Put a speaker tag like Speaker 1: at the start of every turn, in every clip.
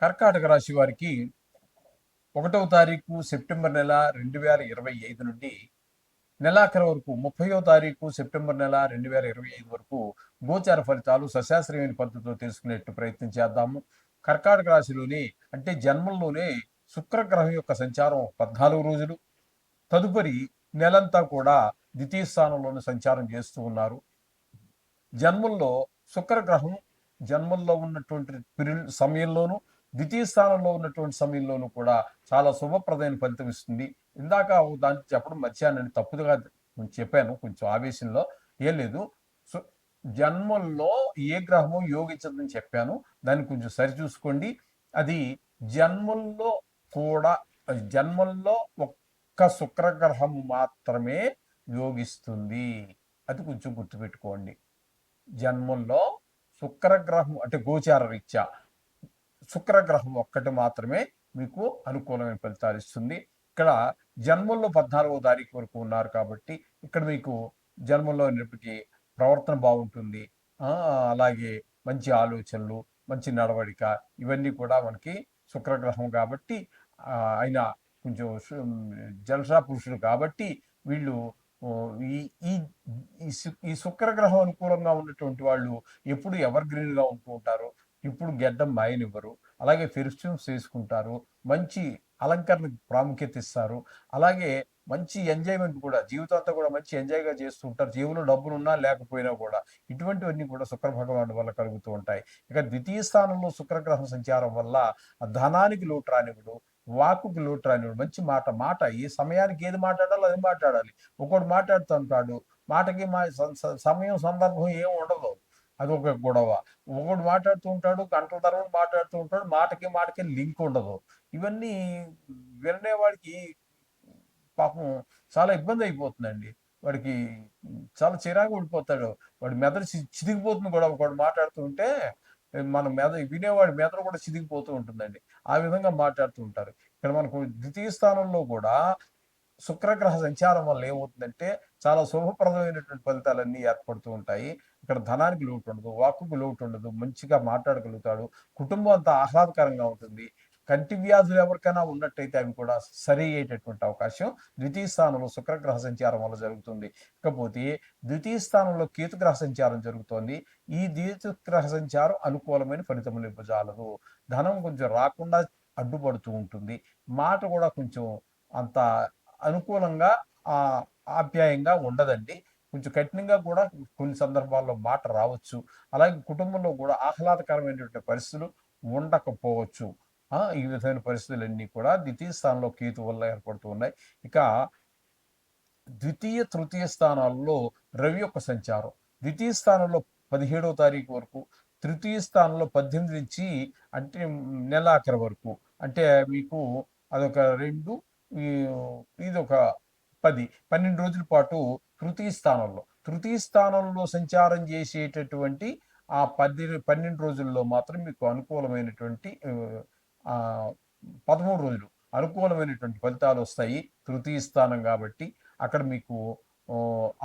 Speaker 1: కర్కాటక రాశి వారికి ఒకటవ తారీఖు సెప్టెంబర్ నెల రెండు వేల ఇరవై ఐదు నుండి నెలాఖరు వరకు ముప్పయో తారీఖు సెప్టెంబర్ నెల రెండు వేల ఇరవై ఐదు వరకు గోచార ఫలితాలు సశాస్త్రీయమైన పద్ధతిలో తెలుసుకునేట్టు ప్రయత్నం చేద్దాము. కర్కాటక రాశిలోని అంటే జన్మంలోనే శుక్రగ్రహం యొక్క సంచారం పద్నాలుగు రోజులు. తదుపరి నెలంతా కూడా ద్వితీయ స్థానంలోనే సంచారం చేస్తూ ఉన్నారు. జన్మల్లో శుక్రగ్రహం జన్మల్లో ఉన్నటువంటి పిరి- సమయంలోనూ ద్వితీయ స్థానంలో ఉన్నటువంటి సమయంలోనూ కూడా చాలా శుభప్రదమైన ఫలితం ఇస్తుంది. ఇందాక దాన్ని చెప్పడం మర్చానని తప్పుగా చెప్పాను కొంచెం ఆవేశంలో ఏం లేదు. సో జన్మల్లో ఏ గ్రహము యోగించదని చెప్పాను. దాన్ని కొంచెం సరిచూసుకోండి. అది జన్మల్లో కూడా జన్మల్లో ఒక్క శుక్రగ్రహం మాత్రమే యోగిస్తుంది. అది కొంచెం గుర్తుపెట్టుకోండి. జన్మల్లో శుక్రగ్రహం అంటే గోచార రీత్యా శుక్రగ్రహం ఒక్కటి మాత్రమే మీకు అనుకూలమైన ఫలితాలు ఇస్తుంది. ఇక్కడ జన్మల్లో పద్నాలుగో తారీఖు వరకు ఉన్నారు కాబట్టి ఇక్కడ మీకు జన్మంలో ఉన్నప్పటికీ ప్రవర్తన బాగుంటుంది. అలాగే మంచి ఆలోచనలు మంచి నడవడిక ఇవన్నీ కూడా మనకి శుక్రగ్రహం కాబట్టి ఆయన కొంచెం జలసా పురుషుడు కాబట్టి వీళ్ళు ఈ ఈ శుక్రగ్రహం అనుకూలంగా ఉన్నటువంటి వాళ్ళు ఎప్పుడు ఎవర్ గ్రీన్గా ఉంటూ ఉంటారు? ఇప్పుడు గెడ్డం మాయనివ్వరు. అలాగే ఫెరిస్ట్యూమ్స్ చేసుకుంటారు. మంచి అలంకరణకు ప్రాముఖ్యత ఇస్తారు. అలాగే మంచి ఎంజాయ్మెంట్ కూడా జీవితాంతా కూడా మంచి ఎంజాయ్గా చేస్తూ ఉంటారు. జేబులో డబ్బులు ఉన్నా లేకపోయినా కూడా ఇటువంటివన్నీ కూడా శుక్ర భగవానుడి వల్ల కలుగుతూ ఉంటాయి. ఇక ద్వితీయ స్థానంలో శుక్రగ్రహం సంచారం వల్ల ధనానికి లోటు రానివ్వడు వాకుకి లోటు రానివ్వడు మంచి మాట మాట. ఏ సమయానికి ఏది మాట్లాడాలో అది మాట్లాడాలి. ఒకడు మాట్లాడుతుంటాడు మాటకి మా సమయం సందర్భం ఏం ఉండదు. అది ఒక గొడవ. ఒకడు మాట్లాడుతూ ఉంటాడు గంటల తర్వాత మాట్లాడుతూ ఉంటాడు మాటకి మాటకి లింక్ ఉండదు. ఇవన్నీ వినేవాడికి పాపం చాలా ఇబ్బంది అయిపోతుందండి. వాడికి చాలా చిరాకు ఉండిపోతాడు వాడి మెదడు చిదిగిపోతుంది గొడవ. కూడా ఒకడు మాట్లాడుతూ ఉంటే మన మెద వినేవాడి మెదడు కూడా చిదిగిపోతూ ఉంటుందండి. ఆ విధంగా మాట్లాడుతూ ఉంటారు. ఇక్కడ మనకు ద్వితీయ స్థానంలో కూడా శుక్రగ్రహ సంచారం వల్ల ఏమవుతుందంటే చాలా శుభప్రదమైనటువంటి ఫలితాలన్నీ ఏర్పడుతూ ఉంటాయి. ఇక్కడ ధనానికి లోటు ఉండదు వాక్కుకు లోటు ఉండదు మంచిగా మాట్లాడగలుగుతాడు కుటుంబం అంతా ఆహ్లాదకరంగా ఉంటుంది. కంటి వ్యాధులు ఎవరికైనా ఉన్నట్టయితే అవి కూడా సరి అయ్యేటటువంటి అవకాశం ద్వితీయ స్థానంలో శుక్రగ్రహ సంచారం వల్ల జరుగుతుంది. ఇకపోతే ద్వితీయ స్థానంలో కేతుగ్రహ సంచారం జరుగుతోంది. ఈ ద్వితీయ సంచారం అనుకూలమైన ఫలితములు ఇవ్వజాలదు ధనం కొంచెం రాకుండా అడ్డుపడుతూ ఉంటుంది. మాట కూడా కొంచెం అంత అనుకూలంగా ఆప్యాయంగా ఉండదండి. కొంచెం కఠినంగా కూడా కొన్ని సందర్భాల్లో మాట రావచ్చు. అలాగే కుటుంబంలో కూడా ఆహ్లాదకరమైనటువంటి పరిస్థితులు ఉండకపోవచ్చు. ఈ విధమైన పరిస్థితులన్నీ కూడా ద్వితీయ స్థానంలో కేతు వల్ల ఏర్పడుతూ ఉన్నాయి. ఇక ద్వితీయ తృతీయ స్థానాల్లో రవి యొక్క సంచారం. ద్వితీయ స్థానంలో పదిహేడవ తారీఖు వరకు తృతీయ స్థానంలో పద్దెనిమిది నుంచి అంటే నెలాఖరు వరకు. అంటే మీకు అదొక రెండు ఇది ఒక పది పన్నెండు రోజుల పాటు తృతీయ స్థానంలో. తృతీయ స్థానంలో సంచారం చేసేటటువంటి ఆ పది పన్నెండు రోజుల్లో మాత్రం మీకు అనుకూలమైనటువంటి పదమూడు రోజులు అనుకూలమైనటువంటి ఫలితాలు వస్తాయి తృతీయ స్థానం కాబట్టి. అక్కడ మీకు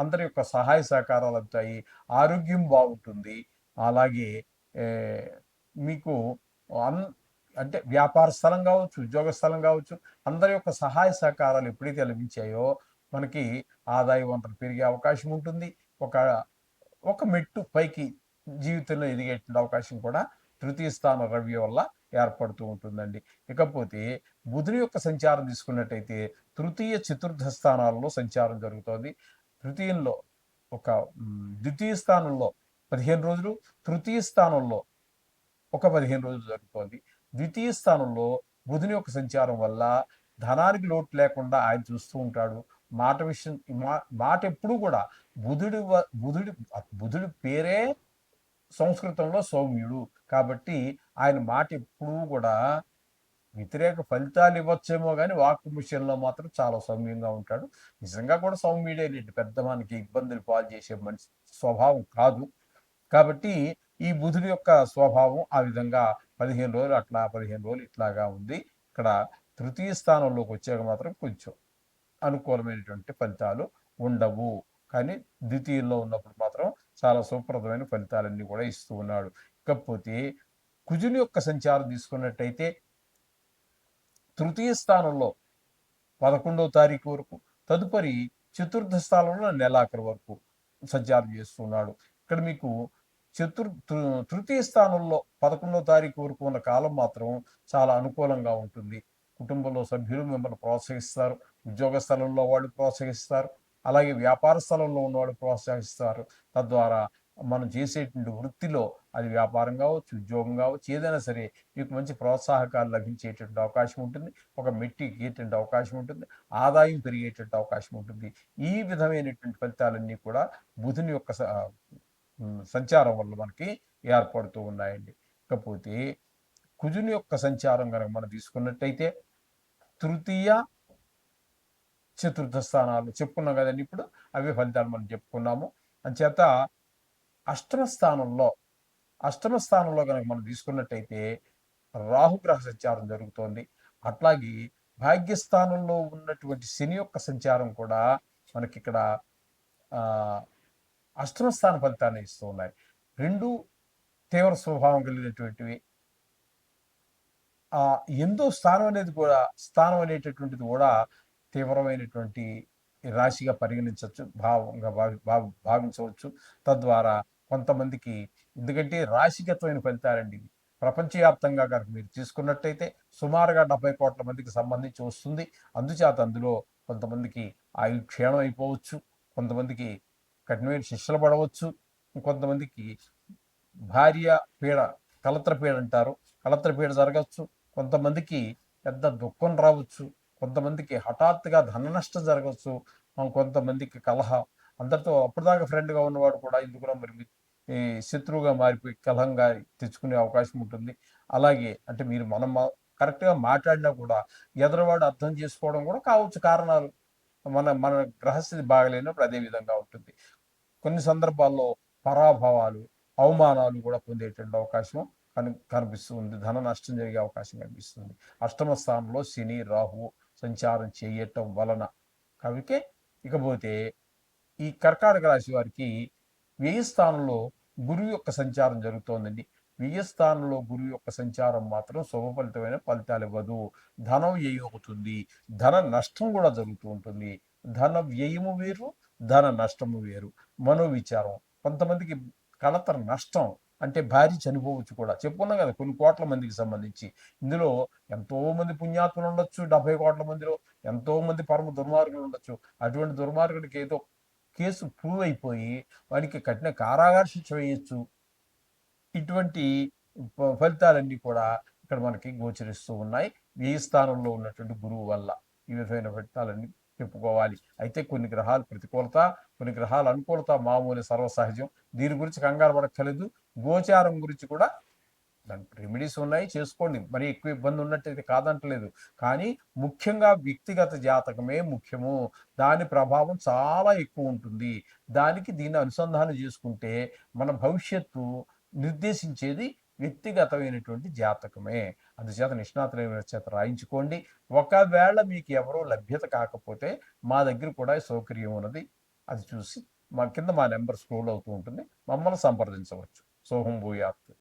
Speaker 1: అందరి యొక్క సహాయ సహకారాలు అవుతాయి ఆరోగ్యం బాగుంటుంది. అలాగే మీకు అన్ అంటే వ్యాపార స్థలం కావచ్చు ఉద్యోగ స్థలం కావచ్చు అందరి యొక్క సహాయ సహకారాలు ఎప్పుడైతే లభించాయో మనకి ఆదాయ వనరులు పెరిగే అవకాశం ఉంటుంది. ఒక ఒక మెట్టు పైకి జీవితంలో ఎదిగేటువంటి అవకాశం కూడా తృతీయ స్థాన రవి వల్ల ఏర్పడుతూ ఉంటుందండి. ఇకపోతే బుధుని యొక్క సంచారం తీసుకున్నట్టయితే తృతీయ చతుర్థ స్థానాల్లో సంచారం జరుగుతోంది. తృతీయంలో ఒక ద్వితీయ స్థానంలో పదిహేను రోజులు తృతీయ స్థానంలో ఒక పదిహేను రోజులు జరుగుతోంది. ద్వితీయ స్థానంలో బుధుని యొక్క సంచారం వల్ల ధనానికి లోటు లేకుండా ఆయన చూస్తూ ఉంటాడు. మాట విషయం మా- మాట ఎప్పుడు కూడా బుధుడి వ- బుధుడి బుధుడి పేరే సంస్కృతంలో సౌమ్యుడు. కాబట్టి ఆయన మాట ఎప్పుడూ కూడా వ్యతిరేక ఫలితాలు ఇవ్వచ్చేమో కానీ వాక్ విషయంలో మాత్రం చాలా సౌమ్యంగా ఉంటాడు. నిజంగా కూడా సౌమ్యుడే పెద్ద మనకి ఇబ్బందులు పాలు చేసే మనిషి స్వభావం కాదు. కాబట్టి ఈ బుధుడి యొక్క స్వభావం ఆ విధంగా పదిహేను రోజులు అట్లా పదిహేను రోజులు ఇట్లాగా ఉంది. ఇక్కడ తృతీయ స్థానంలోకి వచ్చాక మాత్రం కొంచెం అనుకూలమైనటువంటి ఫలితాలు ఉండవు. కానీ ద్వితీయంలో ఉన్నప్పుడు మాత్రం చాలా సుప్రదమైన ఫలితాలన్నీ కూడా ఇస్తూ ఉన్నాడు. ఇకపోతే కుజుని యొక్క సంచారం తీసుకున్నట్టయితే తృతీయ స్థానంలో పదకొండవ తారీఖు వరకు తదుపరి చతుర్థ స్థానంలో నెలాఖరు వరకు సంచారం చేస్తున్నాడు. ఇక్కడ మీకు చతుర్ తృ- తృతీయ స్థానంలో పదకొండో తారీఖు వరకు ఉన్న కాలం మాత్రం చాలా అనుకూలంగా ఉంటుంది. కుటుంబంలో సభ్యులు మిమ్మల్ని ప్రోత్సహిస్తారు. ఉద్యోగ స్థలంలో వాళ్ళు ప్రోత్సహిస్తారు. అలాగే వ్యాపార స్థలంలో ఉన్నవాళ్ళు ప్రోత్సహిస్తారు. తద్వారా మనం చేసేటువంటి వృత్తిలో అది వ్యాపారం కావచ్చు ఉద్యోగం కావచ్చు ఏదైనా సరే మీకు మంచి ప్రోత్సాహకాలు లభించేటువంటి అవకాశం ఉంటుంది. ఒక మెట్టి ఎక్కేటువంటి అవకాశం ఉంటుంది. ఆదాయం పెరిగేటువంటి అవకాశం ఉంటుంది. ఈ విధమైనటువంటి ఫలితాలన్నీ కూడా బుధుని యొక్క స- సంచారం వల్ల మనకి ఏర్పడుతూ ఉన్నాయండి. ఇకపోతే కుజుని యొక్క సంచారం కనుక మనం తీసుకున్నట్టయితే తృతీయ చతుర్థ స్థానాలు చెప్పుకున్నాం కదండి ఇప్పుడు అవే ఫలితాలు మనం చెప్పుకున్నాము. అంచేత అష్టమ స్థానంలో అష్టమ స్థానంలో కనుక మనం తీసుకున్నట్టయితే రాహుగ్రహ సంచారం జరుగుతోంది. అట్లాగే భాగ్యస్థానంలో ఉన్నటువంటి శని యొక్క సంచారం కూడా మనకి ఇక్కడ అష్టమస్థాన స్థాన ఫలితాన్ని ఇస్తూ ఉన్నాయి. రెండు తీవ్ర స్వభావం కలిగినటువంటివి. ఆ ఎందో స్థానం అనేది కూడా స్థానం అనేటటువంటిది కూడా తీవ్రమైనటువంటి రాశిగా పరిగణించవచ్చు భావంగా భావి భావి- భావించవచ్చు. తద్వారా కొంతమందికి ఎందుకంటే రాశిగతమైన ఫలితాలండి ఇవి. ప్రపంచవ్యాప్తంగా కనుక మీరు తీసుకున్నట్టయితే సుమారుగా డెబ్బై కోట్ల మందికి సంబంధించి వస్తుంది. అందుచేత అందులో కొంతమందికి ఆయుక్షేణం అయిపోవచ్చు. కొంతమందికి కఠినమైన శిక్షలు పడవచ్చు. కొంతమందికి భార్య పీడ కలత్ర పీడ అంటారు. కలత్ర పీడ జరగచ్చు కొంతమందికి పెద్ద దుఃఖం రావచ్చు. కొంతమందికి హఠాత్తుగా ధన నష్టం జరగచ్చు కొంతమందికి కలహ. అందరితో అప్పటిదాకా ఫ్రెండ్గా ఉన్నవాడు కూడా ఎందుకురా మరి ఈ శత్రువుగా మారిపోయి కలహంగా తెచ్చుకునే అవకాశం ఉంటుంది. అలాగే అంటే మీరు మనం కరెక్ట్గా మాట్లాడినా కూడా ఎదరవాడు అర్థం చేసుకోవడం కూడా కావచ్చు కారణాలు. మన మన గ్రహస్థితి బాగలేనప్పుడు అదే విధంగా ఉంటుంది. కొన్ని సందర్భాల్లో పరాభవాలు అవమానాలు కూడా పొందేటువంటి అవకాశం కని కనిపిస్తుంది. ధన నష్టం జరిగే అవకాశం కనిపిస్తుంది. అష్టమ స్థానంలో శని రాహు సంచారం చేయటం వలన కాబట్టి ఇకపోతే ఈ కర్కాటక రాశి వారికి వ్యయ స్థానంలో గురువు యొక్క సంచారం జరుగుతోందండి. వ్యయ స్థానంలో గురువు యొక్క సంచారం మాత్రం శుభఫలితమైన ఫలితాలు ఇవ్వదు. ధనం వ్యయం అవుతుంది ధన నష్టం కూడా జరుగుతూ ఉంటుంది. ధన వ్యయము వేరు ధన నష్టము వేరు. మనోవిచారం కొంతమందికి కలతర నష్టం అంటే భార్య చనిపోవచ్చు కూడా. చెప్పుకున్నాం కదా కొన్ని కోట్ల మందికి సంబంధించి. ఇందులో ఎంతో మంది పుణ్యాత్ములు ఉండొచ్చు డెబ్బై కోట్ల మందిలో ఎంతో మంది పరమ దుర్మార్గులు ఉండొచ్చు. అటువంటి దుర్మార్గుడికి ఏదో కేసు ప్రూవ్ అయిపోయి వాడికి కఠిన కారాగార శిక్ష వేయచ్చు. ఇటువంటి ఫ- ఫలితాలన్నీ కూడా ఇక్కడ మనకి గోచరిస్తూ ఉన్నాయి. ఏ స్థానంలో ఉన్నటువంటి గురువు వల్ల ఈ విధమైన ఫలితాలన్నీ చెప్పుకోవాలి అయితే కొన్ని గ్రహాలు ప్రతికూలత కొన్ని గ్రహాలు అనుకూలత మామూలు సర్వసహజం. దీని గురించి కంగారు పడక్కర్లేదు. గోచారం గురించి కూడా దానికి రెమెడీస్ ఉన్నాయి. చేసుకోండి. మరి ఎక్కువ ఇబ్బంది ఉన్నట్టయితే కాదంటలేదు. కానీ ముఖ్యంగా వ్యక్తిగత జాతకమే ముఖ్యము. దాని ప్రభావం చాలా ఎక్కువ ఉంటుంది. దానికి దీన్ని అనుసంధానం చేసుకుంటే మన భవిష్యత్తు నిర్దేశించేది వ్యక్తిగతమైనటువంటి జాతకమే. అందుచేత నిష్ణాతులైన చేత రాయించుకోండి. ఒకవేళ మీకు ఎవరో లభ్యత కాకపోతే మా దగ్గర కూడా సౌకర్యం ఉన్నది. అది చూసి మా కింద మా నెంబర్ స్క్రోల్ అవుతూ ఉంటుంది. మమ్మల్ని సంప్రదించవచ్చు. సోహం భూయాత్.